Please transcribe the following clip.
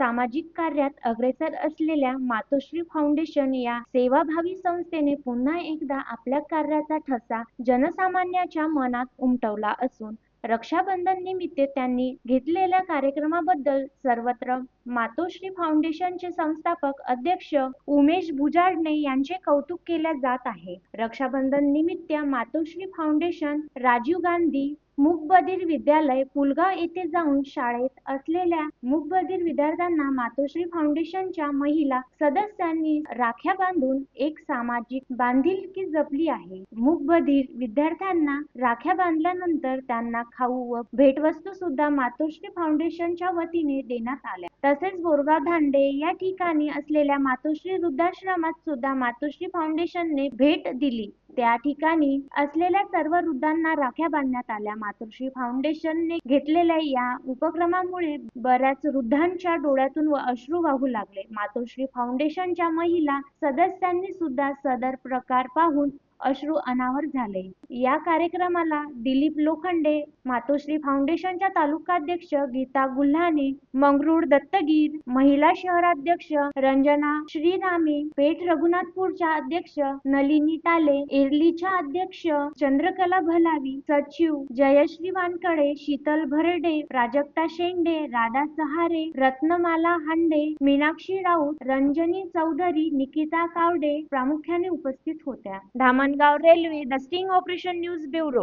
सामाजिक कार्यात अग्रेसर असलेल्या मातोश्री फाउंडेशन या सेवाभावी संस्थेने पुन्हा एकदा आपल्या कार्याचा ठसा जनसामान्याच्या मनात उमटवला असून रक्षाबंधन निमित्त त्यांनी घेतलेल्या कार्यक्रमाबद्दल सर्वत्र मातोश्री फाउंडेशनचे संस्थापक अध्यक्ष उमेश भुजाडणे यांचे कौतुक केले जात आहे. रक्षाबंधन निमित्त मातोश्री फाउंडेशन राजीव गांधी मूकबधीर विद्यालय पुलगाव येथे जाऊन शाळेत असलेल्या मूकबधीर विद्यार्थ्यांना मातोश्री फाउंडेशनच्या महिला सदस्यांनी राख्या बांधून एक सामाजिक बांधिलकी जपली आहे. मूकबधीर विद्यार्थ्यांना राख्या बांधल्यानंतर त्यांना खाऊ व भेटवस्तू सुद्धा मातोश्री फाउंडेशनच्या वतीने देण्यात आल्या. तसेच बोरगाव धांडे या ठिकाणी असलेल्या मातोश्री वृद्धाश्रमात सुद्धा मातोश्री फाउंडेशनने भेट दिली. त्या ठिकाणी असलेल्या सर्व वृद्धांना राख्या बांधण्यात आल्या. मातोश्री फाउंडेशनने घेतलेल्या या उपक्रमामुळे बऱ्याच वृद्धांच्या डोळ्यातून व अश्रू वाहू लागले. मातोश्री फाउंडेशनच्या महिला सदस्यांनी सुद्धा सदर प्रकार पाहून अश्रू अनावर झाले. या कार्यक्रमाला दिलीप लोखंडे मातोश्री फाउंडेशनच्या तालुकाध्यक्ष गीता गुल्हाने मंगरूळ दत्तगीर महिला शहराध्यक्ष रंजना श्रीरामे पेठ रघुनाथपूरच्या अध्यक्ष नलिनी टाले एरलीच्या अध्यक्ष चंद्रकला भलावी सचिव जयश्री वानकडे शीतल भरडे प्राजक्ता शेंडे राधा सहारे रत्नमाला हांडे मीनाक्षी राऊत रंजनी चौधरी निकिता कावडे प्रामुख्याने उपस्थित होत्या. Dhamangaon railway dusting operation news bureau.